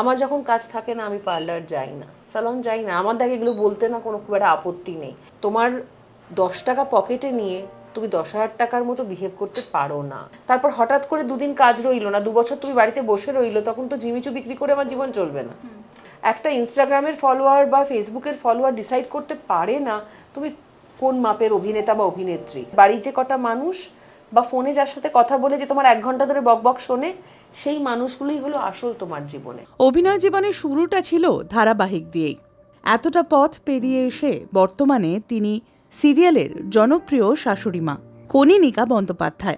আমার যখন কাজ থাকে না আমি পার্লার যাই না স্যালন যাই না আমার দেখে এগুলো বলতে না কোনো খুব একটা আপত্তি নেই। তোমার দশ টাকা পকেটে নিয়ে তুমি দশ হাজার টাকার মতো বিহেভ করতে পারো না। তারপর হঠাৎ করে দুদিন কাজ রইল না দু বছর তুমি বাড়িতে বসে রইল তখন তো জিমিচু বিক্রি করে আমার জীবন চলবে না। একটা ইনস্টাগ্রামের ফলোয়ার বা ফেসবুকের ফলোয়ার ডিসাইড করতে পারে না তুমি কোন মাপের অভিনেতা বা অভিনেত্রী? বাড়ির যে কটা মানুষ বা ফোনে যার সাথে কথা বলে যে তোমার এক ঘণ্টা ধরে বকবক শোনে সেই মানুষগুলোই হলো আসল তোমার জীবনে। অভিনয় জীবনের শুরুটা ছিল ধারাবাহিক দিয়েই। এতটা পথ পেরিয়ে এসে বর্তমানে তিনি সিরিয়ালের জনপ্রিয় শাশুড়ি মা কনিনিকা বন্দ্যোপাধ্যায়।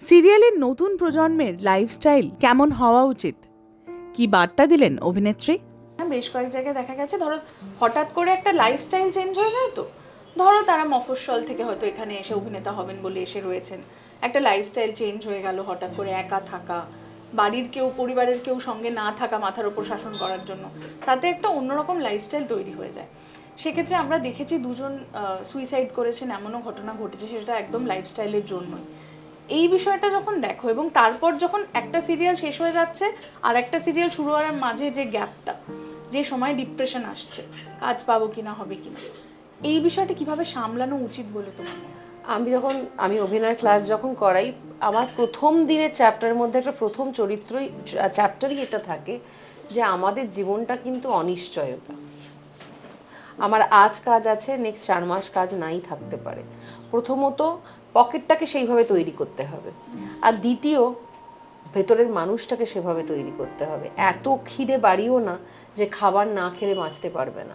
সিরিয়ালের নতুন প্রজন্মের লাইফস্টাইল কেমন হওয়া উচিত? কি বার্তা দিলেন অভিনেত্রী? হ্যাঁ, বেশ কয়েক জায়গায় দেখা গেছে ধরো হঠাৎ করে একটা লাইফস্টাইল চেঞ্জ হয়ে যায় তো? ধরো তারা মফস্বল থেকে হয়তো এখানে এসে অভিনেতা হবেন বলে এসে রয়েছেন। একটা লাইফস্টাইল চেঞ্জ হয়ে গেল হঠাৎ করে একা থাকা, বাড়ির কেউ, পরিবারের কেউ সঙ্গে না থাকা মাথার ওপর শাসন করার জন্য, তাতে একটা অন্যরকম লাইফস্টাইল তৈরি হয়ে যায় সেক্ষেত্রে আমরা দেখেছি দুজন সুইসাইড করেছেন, এমনও ঘটনা ঘটেছে সেটা একদম লাইফস্টাইলের জন্যই এই বিষয়টা যখন দেখো এবং তারপর যখন একটা সিরিয়াল শেষ হয়ে যাচ্ছে, আর একটা সিরিয়াল শুরু হওয়ার মাঝে যে গ্যাপটা যে সময় ডিপ্রেশন আসছে, কাজ পাবো কিনা, হবে কিনা, এই বিষয়টা কীভাবে সামলানো উচিত বলে তোমার? আমি যখন, আমি অভিনয় ক্লাস যখন করাই, আমার প্রথম দিনের চ্যাপ্টারের মধ্যে একটা প্রথম চরিত্রই চ্যাপ্টারই এটা থাকে যে আমাদের জীবনটা কিন্তু অনিশ্চয়তা। আমার আজ কাজ আছে নেক্সট চার মাস কাজ নাই থাকতে পারে। প্রথমত পকেটটাকে সেইভাবে তৈরি করতে হবে। আর দ্বিতীয়, ভেতরের মানুষটাকে সেভাবে তৈরি করতে হবে। এত খিদে বাড়িও না যে খাবার না খেলে বাঁচতে পারবে না।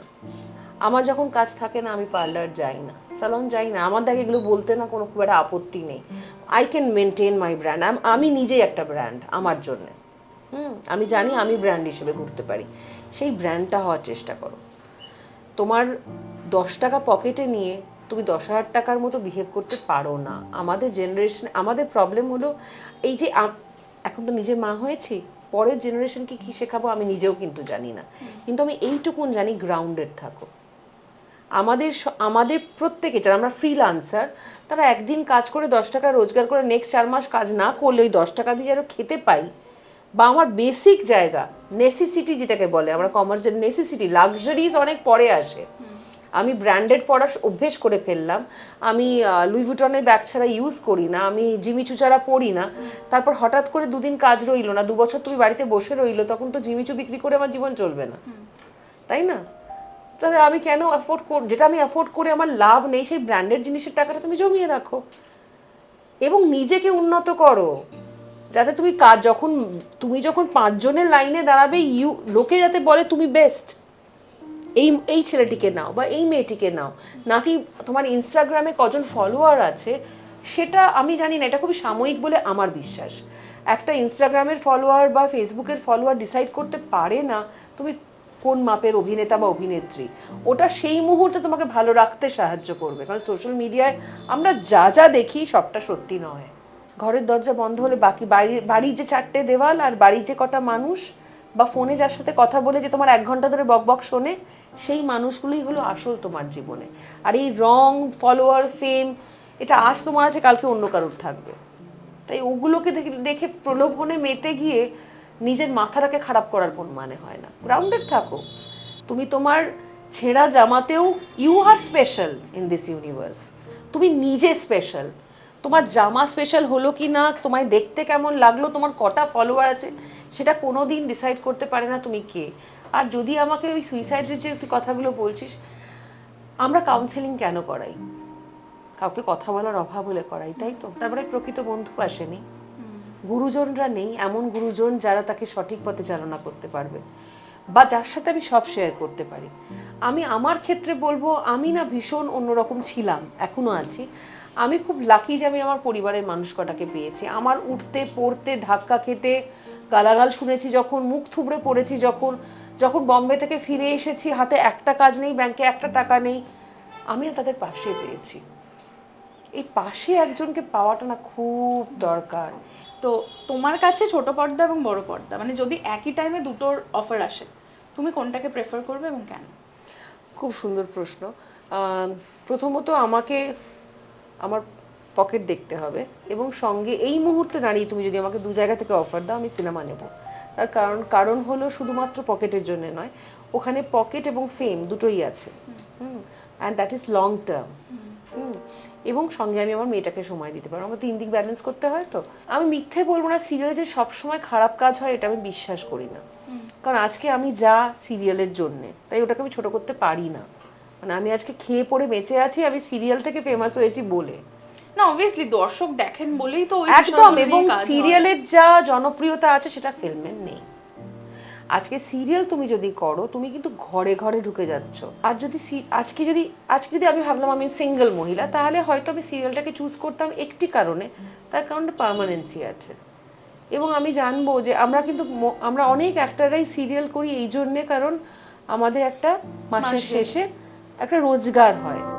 আমার যখন কাজ থাকে না, আমি পার্লার যাই না স্যালন যাই না, আমার দেখে এগুলো বলতে না কোনো খুব একটা আপত্তি নেই। I can maintain my brand আমি নিজেই একটা ব্র্যান্ড আমার জন্যে। হুম, আমি জানি আমি ব্র্যান্ড হিসেবে ঘুরতে পারি। সেই ব্র্যান্ডটা হওয়ার চেষ্টা করো। তোমার দশ টাকা পকেটে নিয়ে তুমি দশ হাজার টাকার মতো বিহেভ করতে পারো না। আমাদের জেনারেশন আমাদের প্রবলেম হলো এই যে এখন তো নিজে মা হয়েছি, পরের জেনারেশনকে কি শেখাবো আমি নিজেও কিন্তু জানি না। কিন্তু আমি এইটুকুন জানি গ্রাউন্ডেড থাকো। আমাদের স- আমাদের প্রত্যেকে যারা আমরা ফ্রিলান্সার তারা একদিন কাজ করে দশ টাকা রোজগার করে নেক্সট চার মাস কাজ না করলে ওই দশ টাকা দিয়ে যেন খেতে পাই বা আমার বেসিক জায়গা নেসেসিটি যেটাকে বলে আমরা কমার্সের নেসেসিটি লাক্সারিজ অনেক পরে আসে। আমি ব্র্যান্ডেড পড়া অভ্যেস করে ফেললাম। আমি লুইভুটনের ব্যাগ ছাড়া ইউজ করি না আমি জিমিচু ছাড়া পড়ি না। তারপর হঠাৎ করে দুদিন কাজ রইল না দু বছর তুমি বাড়িতে বসে রইল তখন তো জিমিচু বিক্রি করে আমার জীবন চলবে না। তাই না? তাহলে আমি কেন অ্যাফোর্ড কর, যেটা আমি অ্যাফোর্ড করে আমার লাভ নেই, সেই ব্র্যান্ডেড জিনিসের টাকাটা তুমি জমিয়ে রাখো। এবং নিজেকে উন্নত করো। যাতে তুমি কাজ যখন, তুমি যখন পাঁচজনের লাইনে দাঁড়াবে, ইউ, লোকে যাতে বলে তুমি বেস্ট এই এই ছেলেটিকে নাও বা এই মেয়েটিকে নাও। নাকি তোমার ইনস্টাগ্রামে কজন ফলোয়ার আছে, সেটা আমি জানি না, এটা খুবই সাময়িক বলে আমার বিশ্বাস। একটা ইনস্টাগ্রামের ফলোয়ার বা ফেসবুকের ফলোয়ার ডিসাইড করতে পারে না, তুমি কোন মাপের অভিনেতা বা অভিনেত্রী? ওটা সেই মুহূর্তে তোমাকে ভালো রাখতে সাহায্য করবে। কারণ সোশ্যাল মিডিয়ায় আমরা যা যা দেখি, সবটা সত্যি নয়। ঘরের দরজা বন্ধ হলে বাকি বাড়ির বাড়ির যে চারটে দেওয়াল আর বাড়ির যে কটা মানুষ বা ফোনে যার সাথে কথা বলে যে তোমার এক ঘণ্টা ধরে বকবক শোনে, সেই মানুষগুলোই হলো আসল তোমার জীবনে। আর এই রং ফলোয়ার ফেম এটা আজ তোমার আছে, কালকে অন্য কারোর থাকবে। তাই ওগুলোকে দেখে প্রলোভনে মেতে গিয়ে নিজের মাথাটাকে খারাপ করার কোনো মানে হয় না। গ্রাউন্ডেড থাকো। তুমি তোমার ছেঁড়া জামাতেও you are special in this universe তুমি নিজে স্পেশাল তোমার জামা স্পেশাল হলো কি না, তোমায় দেখতে কেমন লাগল, তোমার কটা ফলোয়ার আছে, সেটা কোনো দিন ডিসাইড করতে পারে না তুমি কে। আর যদি আমাকে ওই সুইসাইডের যে তুই কথাগুলো বলছিস, আমরা কাউন্সেলিং কেন করাই? কাউকে কথা বলার অভাব হলে করাই, তাই তো? তারপরে প্রকৃত বন্ধু আসেনি। গুরুজনরা নেই, এমন গুরুজন যারা তাকে সঠিক পথে চালনা করতে পারবে। বা যার সাথে আমি সব শেয়ার করতে পারি। আমি আমার ক্ষেত্রে বলব, আমি না ভীষণ অন্যরকম ছিলাম, এখনও আছি। আমি খুব লাকি যে আমি আমার পরিবারের মানুষ কটাকে পেয়েছি। আমার উঠতে, পড়তে, ধাক্কা খেতে, গালাগাল শুনেছি যখন, মুখ থুবড়ে পড়েছি যখন যখন বম্বে থেকে ফিরে এসেছি, হাতে একটা কাজ নেই, ব্যাংকে একটা টাকা নেই, আমি না তাদের পাশে পেয়েছি। এই পাশে একজনকে পাওয়াটা না খুব দরকার। তো তোমার কাছে ছোট পর্দা এবং বড় পর্দা? মানে যদি একই টাইমে দুটোর অফার আসে তুমি কোনটাকে প্রেফার করবে এবং কেন? খুব সুন্দর প্রশ্ন। প্রথমত আমাকে আমার পকেট দেখতে হবে এবং সঙ্গে এই মুহূর্তে দাঁড়িয়ে তুমি যদি আমাকে দু জায়গা থেকে অফার দাও আমি সিনেমা নেব। তার কারণ কারণ হলো শুধুমাত্র পকেটের জন্য নয় ওখানে পকেট এবং ফেম দুটোই আছে। হুম। And that is long term hmm এবং সঙ্গে আমি আমার মেয়েটাকে সময় দিতে পারব। আমাকে তিন দিক ব্যালেন্স করতে হয় তো। আমি মিথ্যে বলব না সিরিয়ালে যে সবসময় খারাপ কাজ হয় এটা আমি বিশ্বাস করি না। কারণ আজকে আমি যা সিরিয়ালের জন্যে তাই ওটাকে আমি ছোট করতে পারি না। মানে আমি আজকে খেয়ে পড়ে বেঁচে আছি আমি সিরিয়াল থেকে ফেমাস হয়েছি বলে। না অবভিয়াসলি দর্শক দেখেন বলেই তো একদম এবং। সিরিয়ালের যা জনপ্রিয়তা আছে সেটা ফিল্মের নেই। আজকে সিরিয়াল তুমি যদি করো তুমি কিন্তু ঘরে ঘরে ঢুকে যাচ্ছ। আর যদি আজকে যদি আজকে যদি আমি ভাবলাম আমি সিঙ্গেল মহিলা তাহলে হয়তো আমি সিরিয়ালটাকে চুজ করতাম একটি কারণে তার কারণটা পার্মানেন্সি আছে। এবং আমি জানব যে আমরা কিন্তু আমরা অনেক অ্যাক্টাররাই সিরিয়াল করি এই জন্যে কারণ আমাদের একটা মাসের শেষে একটা রোজগার হয়।